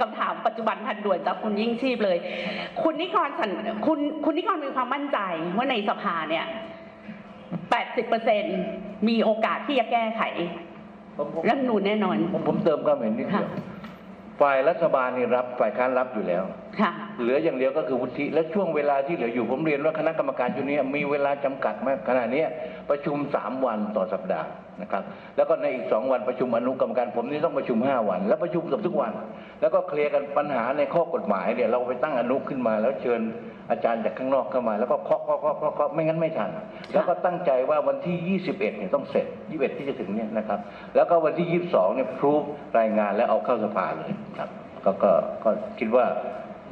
คำถามปัจจุบันทันด่วนจากคุณยิ่งชีพเลย คุณนิกรสันคุณคุณนิกรมีความมั่นใจว่าในสภาเนี่ย80%มีโอกาสที่จะแก้ไขผมผมรัฐธรรมนูญแน่นอน ผมผมเติมความเห็นนิดเดียวค่ะ ฝ่ายรัฐบาลนี่รับฝ่ายค้านรับอยู่แล้ว ค่ะ เหลืออย่างเดียวก็คือวุฒิและช่วงเวลาที่เหลืออยู่ผมเรียนว่าคณะกรรมการชุดนี้มีเวลาจำกัดมากขณะเนี้ยประชุมสามวันต่อสัปดาห์นะครับ แล้วก็ในอีกสองวันประชุมอนุกรรมการผมนี่ต้องประชุมห้าวัน แล้วประชุมเกับทุกวัน แล้วก็เคลียร์กันปัญหาในข้อกฎหมายเนี่ยเราไปตั้งอนุขึ้นมาแล้วเชิญ อาจารย์จากข้างนอกเข้ามา แล้วก็เคาะเคาะเคาะเคาะเคาะไม่งั้นไม่ทัน แล้วก็ตั้งใจว่าวันที่ 21เนี่ยต้องเสร็จ 21 ที่จะถึงเนี่ยนะครับ แล้วก็วันที่ 22เนี่ยพรูฟรายงานแล้วเอาเข้าสภาเลยครับก็ก็ก็คิดว่า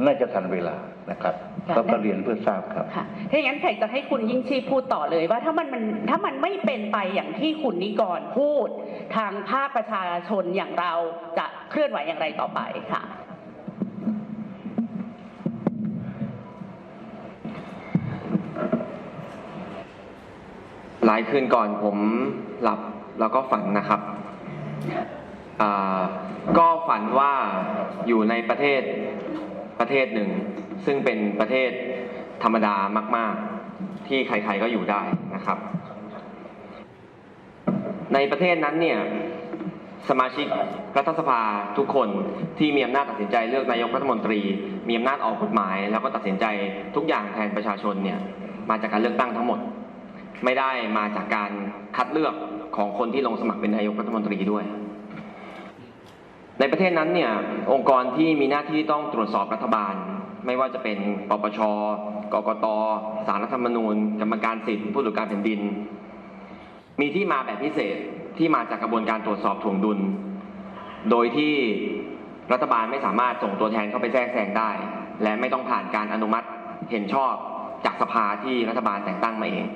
น่าจะทันเวลานะครับค่ะก็ก็เรียนเพื่อทราบครับค่ะถ้าอย่างนั้นแขกจะให้คุณยิ่งชีพพูดต่อเลยว่าถ้ามันมันถ้ามันไม่เป็นไปอย่างที่คุณนิกรพูด ทางภาคประชาชนอย่างเราจะเคลื่อนไหวอย่างไรต่อไปค่ะ ห ลายคืนก่อนผมหลับแล้วก็ฝันนะครับอ่าก็ฝันว่าอยู่ในประเทศประเทศหนึ่ง ซึ่งเป็นประเทศธรรมดามาก ๆ ที่ใคร ๆก็อยู่ได้นะครับ ในประเทศนั้นเนี่ยสมาชิกรัฐสภาทุกคนที่มีอำนาจตัดสินใจเลือกนายกรัฐมนตรี มีอำนาจออกกฎหมาย แล้วก็ตัดสินใจทุกอย่างแทนประชาชนเนี่ยมาจากการเลือกตั้งทั้งหมด ไม่ได้มาจากการคัดเลือกของคนที่ลงสมัครเป็นนายกรัฐมนตรีด้วย ในประเทศนั้นเนี่ยองค์กรที่มีหน้าที่ต้องตรวจสอบรัฐบาล ไม่ว่าจะเป็นปปชกกตสารรัฐธรรมนูญ กรรมการสิทธิผู้ตรวจการแผ่นดิน มีที่มาแบบพิเศษที่มาจากกระบวนการตรวจสอบถ่วงดุล โดยที่รัฐบาลไม่สามารถส่งตัวแทนเข้าไปแทรกแซงได้ และไม่ต้องผ่านการอนุมัติเห็นชอบจากสภาที่รัฐบาลแต่งตั้งมาเอง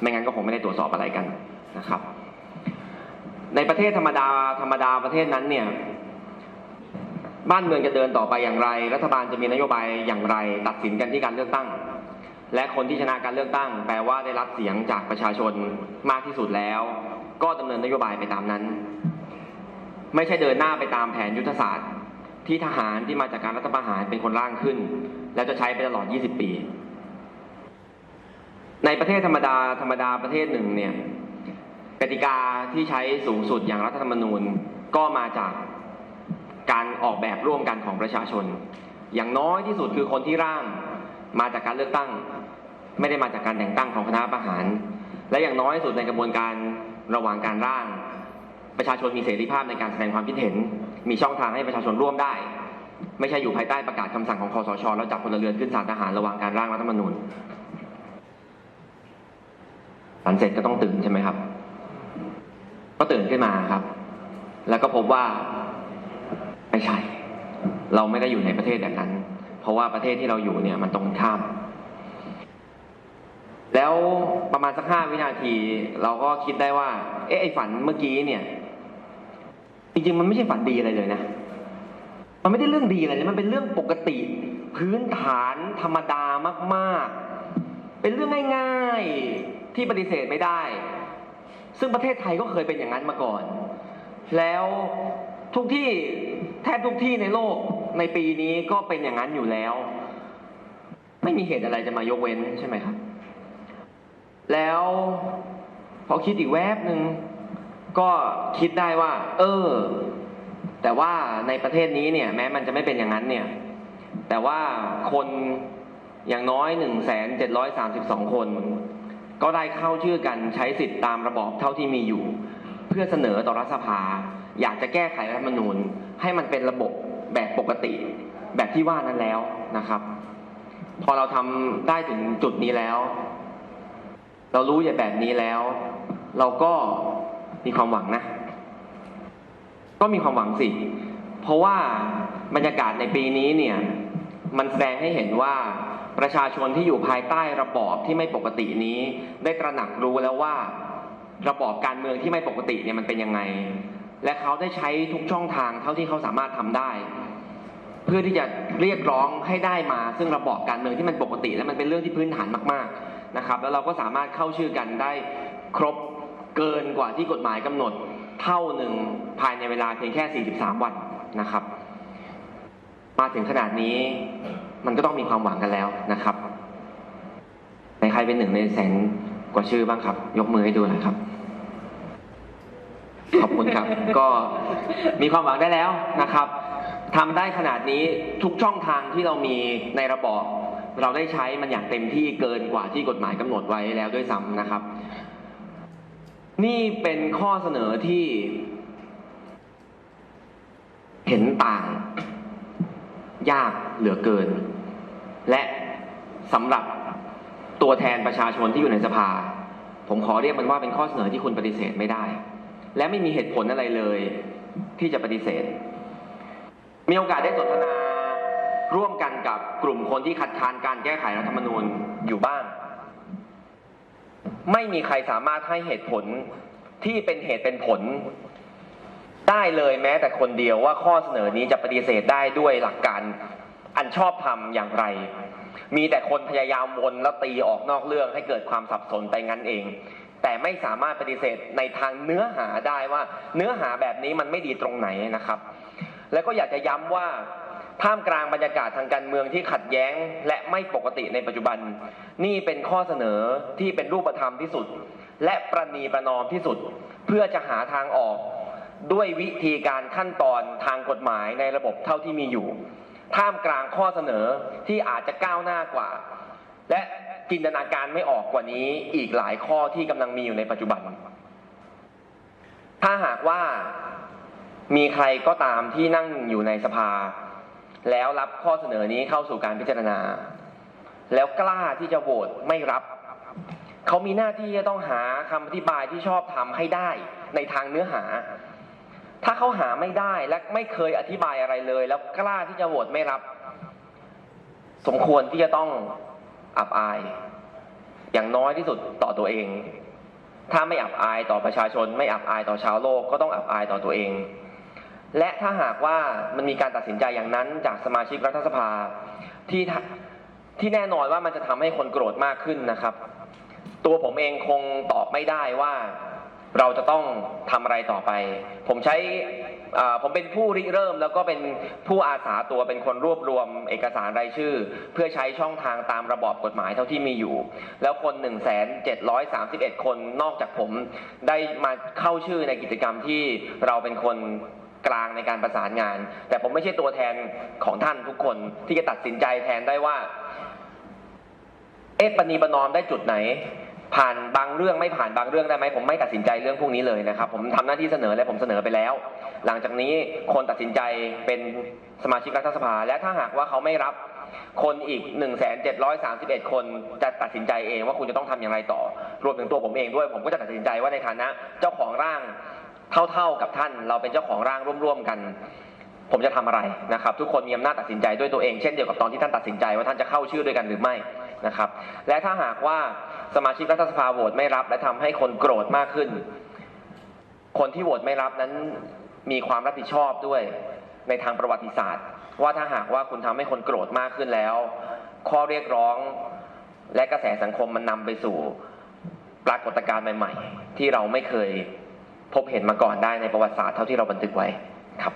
ไม่งั้นก็คงไม่ได้ตรวจสอบอะไรกันนะครับ ในประเทศธรรมดาธรรมดาประเทศนั้นเนี่ยบ้านเมืองจะเดินต่อไปอย่างไร รัฐบาลจะมีนโยบายอย่างไร ตัดสินกันที่การเลือกตั้ง และคนที่ชนะการเลือกตั้ง แปลว่าได้รับเสียงจากประชาชนมากที่สุดแล้ว ก็ดำเนินนโยบายไปตามนั้น ไม่ใช่เดินหน้าไปตามแผนยุทธศาสตร์ ที่ทหารที่มาจากการรัฐประหารเป็นคนร่างขึ้น แล้วจะใช้ไปตลอด 20 ปี ในประเทศธรรมดาธรรมดาประเทศหนึ่งเนี่ยกติกาที่ใช้สูงสุดอย่างรัฐธรรมนูญก็มาจากการออกแบบร่วมกันของประชาชน อย่างน้อยที่สุดคือคนที่ร่างมาจากการเลือกตั้ง ไม่ได้มาจากการแต่งตั้งของคณะประหาร และอย่างน้อยที่สุดในกระบวนการระหว่างการร่าง ประชาชนมีเสรีภาพในการแสดงความคิดเห็น มีช่องทางให้ประชาชนร่วมได้ ไม่ใช่อยู่ภายใต้ประกาศคำสั่งของคอสชแล้วจับพลเรือนขึ้นศาลทหารระหว่างการร่างรัฐธรรมนูญ ฝันเสร็จก็ต้องตื่นใช่ไหมครับ ก็ตื่นขึ้นมาครับ แล้วก็พบว่าไม่ใช่ เราไม่ได้อยู่ในประเทศแบบนั้น เพราะว่าประเทศที่เราอยู่เนี่ย มันตรงข้าม แล้วประมาณสักห้าวินาที เราก็คิดได้ว่า เอ๊ะไอฝันเมื่อกี้เนี่ย จริงๆมันไม่ใช่ฝันดีอะไรเลยนะมันไม่ได้เรื่องดีอะไรเลยมันเป็นเรื่องปกติ พื้นฐานธรรมดามากๆ เป็นเรื่องง่ายๆที่ปฏิเสธไม่ได้ ซึ่งประเทศไทยก็เคยเป็นอย่างนั้นมาก่อน แล้วทุกที่แทบทุกที่ในโลกในปีนี้ก็เป็นอย่างนั้นอยู่แล้ว ไม่มีเหตุอะไรจะมายกเว้นใช่ไหมครับ แล้วพอคิดอีกแวบหนึ่งก็คิดได้ว่า เออ แต่ว่าในประเทศนี้เนี่ย แม้มันจะไม่เป็นอย่างนั้นเนี่ย แต่ว่าคน อย่างน้อยหนึ่งแสนเจ็ดร้อยสามสิบสองคน ก็ได้เข้าชื่อกันใช้สิทธิ์ตามระบอบเท่าที่มีอยู่ เพื่อเสนอต่อรัฐสภา อยากจะแก้ไขรัฐธรรมนูญ ให้มันเป็นระบบแบบปกติ แบบที่ว่านั้นแล้วนะครับ พอเราทำได้ถึงจุดนี้แล้ว เรารู้อย่างแบบนี้แล้ว เราก็มีความหวังนะ ก็มีความหวังสิ เพราะว่าบรรยากาศในปีนี้เนี่ย มันแสดงให้เห็นว่าประชาชนที่อยู่ภายใต้ระบอบที่ไม่ปกตินี้ ได้ตระหนักรู้แล้วว่าระบอบการเมืองที่ไม่ปกติเนี่ยมันเป็นยังไง และเขาได้ใช้ทุกช่องทางเท่าที่เขาสามารถทำได้ เพื่อที่จะเรียกร้องให้ได้มา ซึ่งระบอบการเมืองที่มันปกติ และมันเป็นเรื่องที่พื้นฐานมากๆนะครับ แล้วเราก็สามารถเข้าชื่อกันได้ครบเกินกว่าที่กฎหมายกำหนดเท่าหนึ่งภายในเวลาเพียงแค่ 43 วันนะครับ มาถึงขนาดนี้ มันก็ต้องมีความหวังกันแล้วนะครับในใครเป็นหนึ่งในแสนกว่าชื่อบ้างครับ ยกมือให้ดูหน่อยครับ ขอบคุณครับ ก็มีความหวังได้แล้วนะครับทำได้ขนาดนี้ทุกช่องทางที่เรามีในระบอบเราได้ใช้มันอย่างเต็มที่เกินกว่าที่กฎหมายกำหนดไว้แล้วด้วยซ้ำนะครับ นี่เป็นข้อเสนอที่ เห็นต่าง ยากเหลือเกิน และสำหรับตัวแทนประชาชนที่อยู่ในสภา ผมขอเรียกมันว่าเป็นข้อเสนอที่คุณปฏิเสธไม่ได้ และไม่มีเหตุผลอะไรเลยที่จะปฏิเสธ มีโอกาสได้สนทนาร่วมกันกับกลุ่มคนที่คัดค้านการแก้ไขรัฐธรรมนูญอยู่บ้าง ไม่มีใครสามารถให้เหตุผลที่เป็นเหตุเป็นผล ได้เลยแม้แต่คนเดียวว่าข้อเสนอนี้จะปฏิเสธได้ด้วยหลักการอันชอบธรรมอย่างไร มีแต่คนพยายามวนแล้วตีออกนอกเรื่องให้เกิดความสับสนไปงั้นเอง แต่ไม่สามารถปฏิเสธในทางเนื้อหาได้ว่าเนื้อหาแบบนี้มันไม่ดีตรงไหนนะครับ แล้วก็อยากจะย้ำว่าท่ามกลางบรรยากาศทางการเมืองที่ขัดแย้งและไม่ปกติในปัจจุบัน นี่เป็นข้อเสนอที่เป็นรูปธรรมที่สุด และประนีประนอมที่สุด เพื่อจะหาทางออก ด้วยวิธีการขั้นตอนทางกฎหมายในระบบเท่าที่มีอยู่ ท่ามกลางข้อเสนอที่อาจจะก้าวหน้ากว่า และจินตนาการไม่ออกกว่านี้อีกหลายข้อที่กำลังมีอยู่ในปัจจุบัน ถ้าหากว่ามีใครก็ตามที่นั่งอยู่ในสภา แล้วรับข้อเสนอนี้เข้าสู่การพิจารณา แล้วกล้าที่จะโหวตไม่รับ เขามีหน้าที่จะต้องหาคำอธิบายที่ชอบทำให้ได้ในทางเนื้อหา ถ้าเขาหาไม่ได้และไม่เคยอธิบายอะไรเลย แล้วกล้าที่จะโหวตไม่รับ สมควรที่จะต้องอับอาย อย่างน้อยที่สุดต่อตัวเอง ถ้าไม่อับอายต่อประชาชน ไม่อับอายต่อชาวโลกก็ต้องอับอายต่อตัวเอง และถ้าหากว่ามันมีการตัดสินใจอย่างนั้นจากสมาชิกรัฐสภาที่ที่แน่นอนว่ามันจะทำให้คนโกรธมากขึ้นนะครับ ตัวผมเองคงตอบไม่ได้ว่า เราจะต้องทำอะไรต่อไป ผมใช้ผมเป็นผู้ริเริ่มแล้วก็เป็นผู้อาสาตัวเป็นคนรวบรวมเอกสารรายชื่อ เพื่อใช้ช่องทางตามระบอบกฎหมายเท่าที่มีอยู่ แล้วคน 1 7 3 1 คนนอกจากผมได้มาเข้าชื่อในกิจกรรมที่เราเป็นคนกลางในการประสานงาน แต่ผมไม่ใช่ตัวแทนของท่านทุกคนที่จะตัดสินใจแทนได้ว่า เอ๊ะปณีประนอมได้จุดไหน ผ่านบางเรื่องไม่ผ่านบางเรื่องได้ไหมผมไม่ตัดสินใจเรื่องพวกนี้เลยนะครับ ผมทำหน้าที่เสนอและผมเสนอไปแล้ว หลังจากนี้คนตัดสินใจเป็นสมาชิกรัฐสภา และถ้าหากว่าเขาไม่รับคนอีก 1 7 3 1 คนจะตัดสินใจเองว่าคุณจะต้องทำอย่างไรต่อ รวมถึงตัวผมเองด้วย ผมก็จะตัดสินใจว่าในฐานะ เจ้าของร่างเท่าๆกับท่าน เราเป็นเจ้าของร่างร่วมๆกัน ผมจะทำอะไรนะครับ ทุกคนมีอำนาจตัดสินใจด้วยตัวเองเช่นเดียวกับตอนที่ท่านตัดสินใจว่าท่านจะเข้าชื่อด้วยกันหรือไม่ นะครับ และถ้าหากว่าสมาชิกรัฐสภาโหวตไม่รับ และทำให้คนโกรธมากขึ้น คนที่โหวตไม่รับนั้นมีความรับผิดชอบด้วยในทางประวัติศาสตร์ ว่าถ้าหากว่าคุณทำให้คนโกรธมากขึ้นแล้ว ข้อเรียกร้องและกระแสสังคมมันนำไปสู่ปรากฏการณ์ใหม่ ๆ ที่เราไม่เคยพบเห็นมาก่อนได้ในประวัติศาสตร์เท่าที่เราบันทึกไว้ครับ